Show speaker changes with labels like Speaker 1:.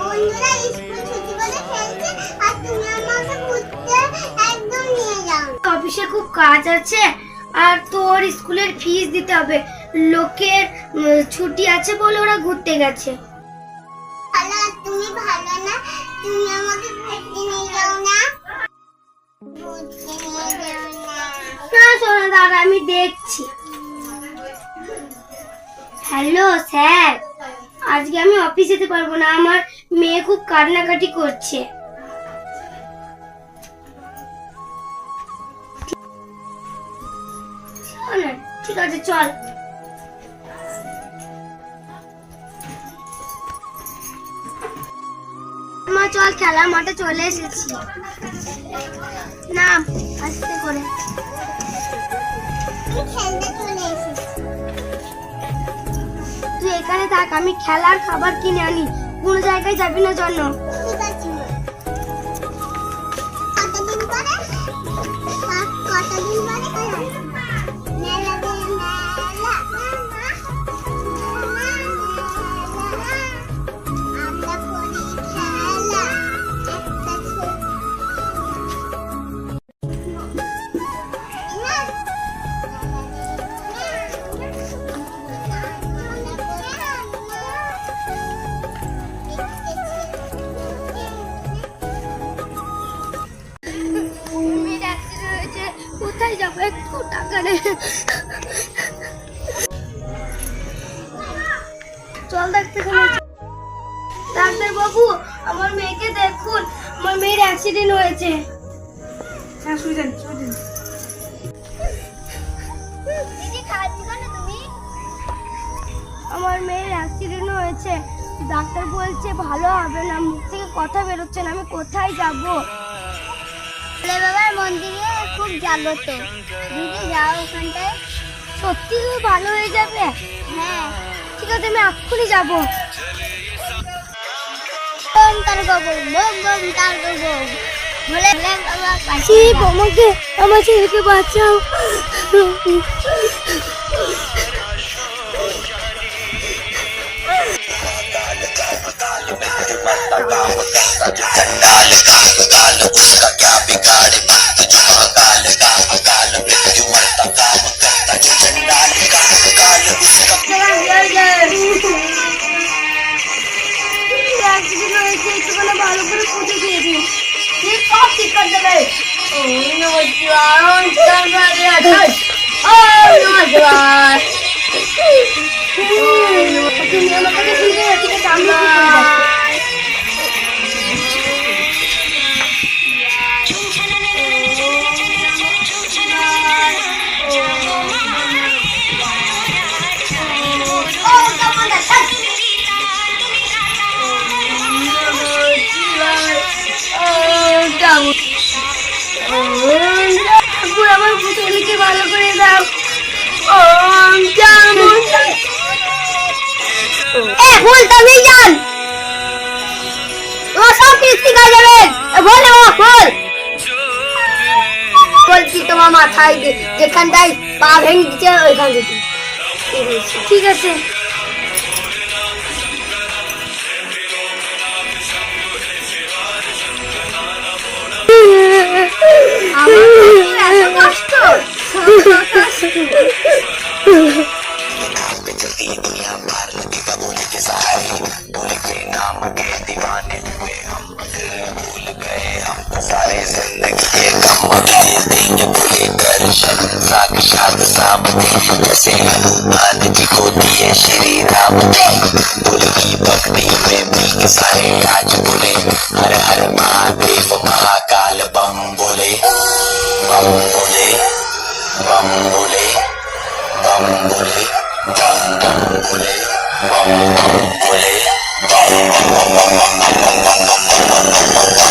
Speaker 1: বন্ধুরা স্কুল ছুটি বলে খেলছে আর তুমি আমাকে ঘুরতে একদম নিয়ে যাও।
Speaker 2: অফিসে খুব কাজ আছে আর তোর স্কুলের ফিস দিতে হবে। লোকের ছুটি আছে বলে ওরা ঘুরতে গেছে।
Speaker 1: ভালো তুমি ভালো না? তুমি আমাকে ঘুরতে নিয়ে যাও না? ঘুরতে নিয়ে যাও না।
Speaker 2: না সোনা দাদা আমি দেখছি। Hello sir. আজকে আমি অফিস যেতে পারব না। আমার মেয়ে খুব কান্নাকাটি করছে। ঠিক আছে, চল। মা, চল খেলার মাঠে চলে এসেছি। না, আস্তে করে।
Speaker 1: খেলতে
Speaker 2: থাক, আমি খেলার খাবার কিনে আনি। কোন জায়গায় যাবি না, জন্য।
Speaker 1: কতদিন পরে? কতদিন পরে
Speaker 2: কোথায় যাব? একটু টাকা নেই চল ডাক্তারখানে ডাক্তার বাবু আমার মেয়েকে দেখুন। আমার মেয়ের অ্যাক্সিডেন্ট হয়েছে। হ্যাঁ আমার মেয়ের অ্যাক্সিডেন্ট হয়েছে। ডাক্তার বলছে ভালো হবে না মুখ থেকে কথা বেরোচ্ছে না আমি কোথায় যাব?
Speaker 1: ভোলে বাবার মন্দিরে খুব জাগ্রত। দিদি যাও ওখানটায়।
Speaker 2: সত্যি তুমি ভালো হয়ে যাবে?
Speaker 1: হ্যাঁ।
Speaker 2: ঠিক আছে আমি এক্ষুনি যাব।
Speaker 1: বোম তার বাবু বোম বোম তার বাবু ভোলে ভোলে বাবা
Speaker 2: শিব আমাকে আমার ছেলেকে বাঁচাও। অ্যাক্সিডেন্ট সব ঠিক করে দেবে ওম এ ফুল তুমি যান। ও, সব কিস্তি কাজ যাবে বলে, ও, ফুল। বলছি, তোমার মাথায় যেখানটায় পা ভেঙে দিচ্ছে, ওইখান থেকে। ঠিক আছে।
Speaker 3: साक्षात सामने जैसे हनुमान जी को दिए श्री राम ने बोल की भक्ति में भी सारे राज बोले हर हर महादेव महाकाल बम बोले बम बोले बम बोले बम बोले बम बम बोले बम बम बोले बम बम बम बम बम बम बम